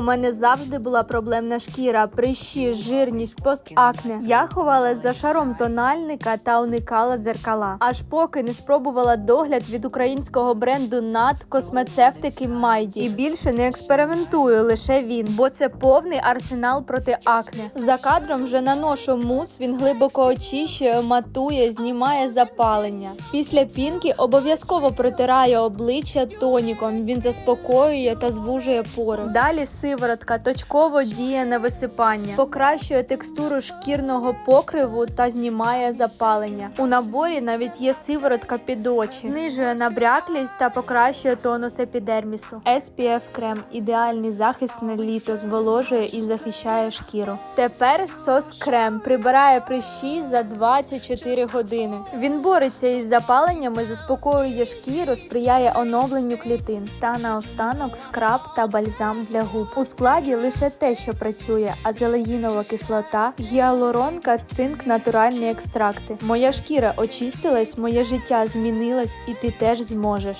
У мене завжди була проблемна шкіра, прищі, жирність, постакне. Я ховалась за шаром тональника та уникала дзеркала. Аж поки не спробувала догляд від українського бренду НАТ космецевтики Майді. І більше не експериментую лише він, бо це повний арсенал проти акне. За кадром вже наношу мус. Він глибоко очищує, матує, знімає запалення. Після пінки обов'язково протираю обличчя тоніком. Він заспокоює та звужує пори. Далі сиворотка точково діє на висипання, покращує текстуру шкірного покриву та знімає запалення. У наборі навіть є сиворотка під очі, знижує набряклість та покращує тонус епідермісу. SPF крем ідеальний захист на літо, зволожує і захищає шкіру. Тепер сос крем прибирає прищі за 24 години. Він бореться із запаленнями, заспокоює шкіру, сприяє оновленню клітин. Та наостанок скраб та бальзам для губ. У складі лише те, що працює: азелеїнова кислота, гіалуронка, цинк, натуральні екстракти. Моя шкіра очистилась, моє життя змінилось, і ти теж зможеш.